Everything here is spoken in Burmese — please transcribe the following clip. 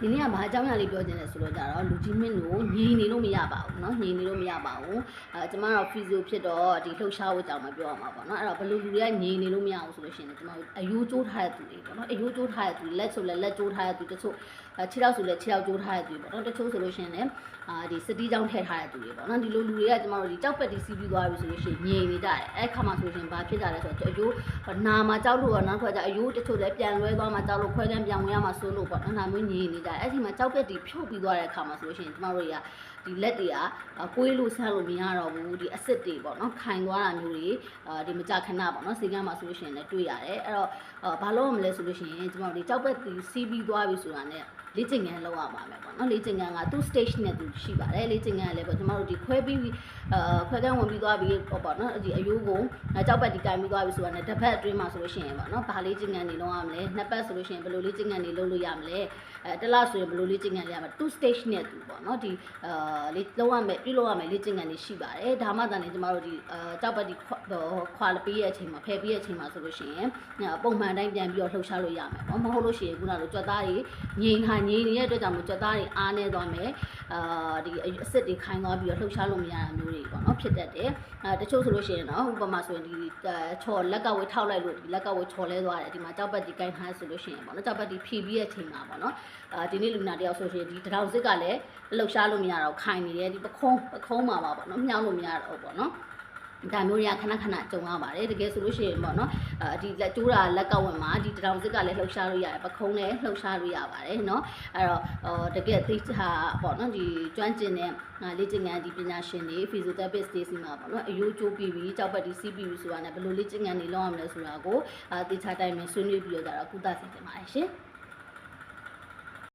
ဒီနေ့ကဘာအကြောင်းအရာလေးပြောချင်လဲဆိုတော့ကြတော့လူကြီးမင်းတို့ငြိမ်နေလို့မရပါဘူးเนาะငြိမ်နေလို့မရပါဘူးအဲကျမတို့ဖီဇိုဖြစ်တော့ဒီလှုပ်ရှားဖို့ကြောင့်မပြောရမှာပေါ့เนาะအဲ့တော့ဘယ်လိုလူတွေကငြိမ်နေလို့မရဘူးဆိုလို့ရှိရင်လည်းကျမတို့အယိုးကျိုးထားတဲ့သူတွေပေါ့เนาะအယိုးကျိုးထားတဲ့သူလက်ဆိုလည်းလက်ကျိုးထားတဲ့သူတချို့အဲခြေထောက်ဆိုလည်းခြေထောက်ကျိုးထားတဲ့သူတွေပေါ့เนาะတချို့ဆိုလို့ရှိရင်လည်းအာဒီစတီးကြောင်းထည့်ထားတဲ့သူတွေပေါ့เนาะဒီလိုလူတွေကကျမတို့ဒီကြောက်ပက်တီစီးပြီးသွားပြီဆိုလို့ရှိရင်ငြိမ်နေကြတယ်အဲ့ခါမှဆိုလို့ရှိရင်ဘာဖြစ်ကြလဲဆိုတော့အယိုးနာမှာကြောက်လို့တော့နောက်တစ်ခါကျအယိုးတချို့လည်းပြန်လွဲသွားမှာကြောက်လို့ခွဲတန်းပြန်ဝင်ရမှာစိုးလို့ပေါ့နော်နာမျိုးငြိမ်နေ ကြတယ်အဲ့ဒီမှာကြောက်ပက်တီဖြုတ်ပြီးသွားတဲ့အခါမှာဆိုလို့ရှိရင်ကျမတို့တွေကဒီလက်တွေကကွေးလို့ဆန်းလို့မရတော့ဘူးဒီအစ်စ်တွေပေါ့နော်ခိုင်သွားတာမျိုးတွေအာဒီမကြခဏပေါ့နော်စေကမ်းမှာဆိုလို့ရှိရင်လည်းတွေ့ရတယ်အဲ့တော့ဘာလို့မလဲဆိုလို့ရှိရင်ကျမတို့ဒီကြောက်ပက်တီစီးပြီးသွားပြီဆိုတာ ਨੇ လေ့ကျင့်ခန်းလောက်ရပါမယ်ပေါ့နော်လေ့ကျင့်ခန်းကသူ့ stage နဲ့သူရှိပါတယ်လေ့ကျင့်ခန်းကလည်းပေါ့ကျမတို့ဒီခွဲပြီးအာခွဲကန်းဝင်ပြီးသွားပြီးပေါ့ပေါ့နော်ဒီအယိုးကိုကြောက်ပတ်ဒီကင်ပြီးသွားပြီဆိုတာ ਨੇ တစ်ဖက်အတွင်းမှာဆိုလို့ရှိရင်ပေါ့နော်ဘာလေ့ကျင့်ခန်းတွေလုပ်ရမလဲနှစ်ပတ်ဆိုလို့ရှိရင်ဘယ်လိုလေ့ကျင့်ခန်းတွေလုပ်လို့ရမလဲအဲတစ်လဆိုရင်ဘယ်လိုလေ့ကျင့်ခန်းတွေရမလဲသူ့ stage နဲ့သူပေါ့နော်ဒီအာလေ့လုပ်ရမယ်ပြုလုပ်ရမယ်လေ့ကျင့်ခန်းတွေရှိပါတယ်ဒါမှသာနေကျမတို့ဒီအာကြောက်ပတ်ဒီခွာလပေးရဲ့အချိန်မှာဖယ်ပေးရဲ့အချိန်မှာဆိုလို့ရှိရင်ပုံမှန်တိုင်းပြန်ပြီးတော့လှုပ်ရှားလို့ရမယ်ပေါ့မဟုတ်လို့ရှိရင်ခုနကလိုကြွက်သားတွေငြိမ်ခါငြိမ်နေတဲ့အတွက်ကြောင့်မို့ကြွက်သားတွေအားနေသွားမယ်အာဒီအစ်စ်တွေခိုင်းသွားပြီးတော့လှုပ်ရှားလို့မရတာမျိုးတွေပေါ့နော်ဖြစ်တတ်တယ်အဲတချို့ဆိုလို့ရှိရင်တော့ဥပမာဆိုရင်ဒီချော်လက်ကဝေးထောက်လိုက်လို့ဒီလက်ကဝေးချော်လဲသွားတယ်ဒီမှာကြောက်ပတ်ဒီကိုင်းထားဆိုလို့ရှိရင်ပေါ့နော်ကြောက်ပတ်ဒီဖြီးပြီးရဲ့ချိန်မှာပေါ့နော်အာဒီနေ့လူနာတယောက်ဆိုရှင်ဒီတထောင်စစ်ကလည်းလှုပ်ရှားလို့မရတော့ခိုင်နေတယ်ဒီပခုံးပခုံးမှာပါပေါ့နော်မြှောက်လို့မရတော့ပေါ့နော်ဒါမျိုးတွေကခဏခဏကြုံရပါတယ်တကယ်ဆိုလို့ရှိရင်ပေါ့နော်အဲဒီလက်ကျိုးတာလက်ကဝင်မှာဒီတရောင်စစ်ကလည်းလှုပ်ရှားလို့ရတယ်ပခုံးလည်းလှုပ်ရှားလို့ရပါတယ်เนาะအဲ့တော့ဟိုတကယ်သိချာပေါ့နော်ဒီကျွမ်းကျင်တဲ့လေ့ကျင့်ခန်းဒီပညာရှင်တွေ physiotherapist တွေစီမှာပေါ့နော်အယိုးကျိုးပြီးပြီးကြောက်ပတ်ဒီစီးပြီးပြီးဆိုတာနဲ့ဘယ်လိုလေ့ကျင့်ခန်းတွေလုပ်ရမလဲဆိုတာကိုအာသိချာတိုင်းမှာဆွေးနွေးပြီးတော့ကြတော့ကုသစီတင်ပါတယ်ရှင်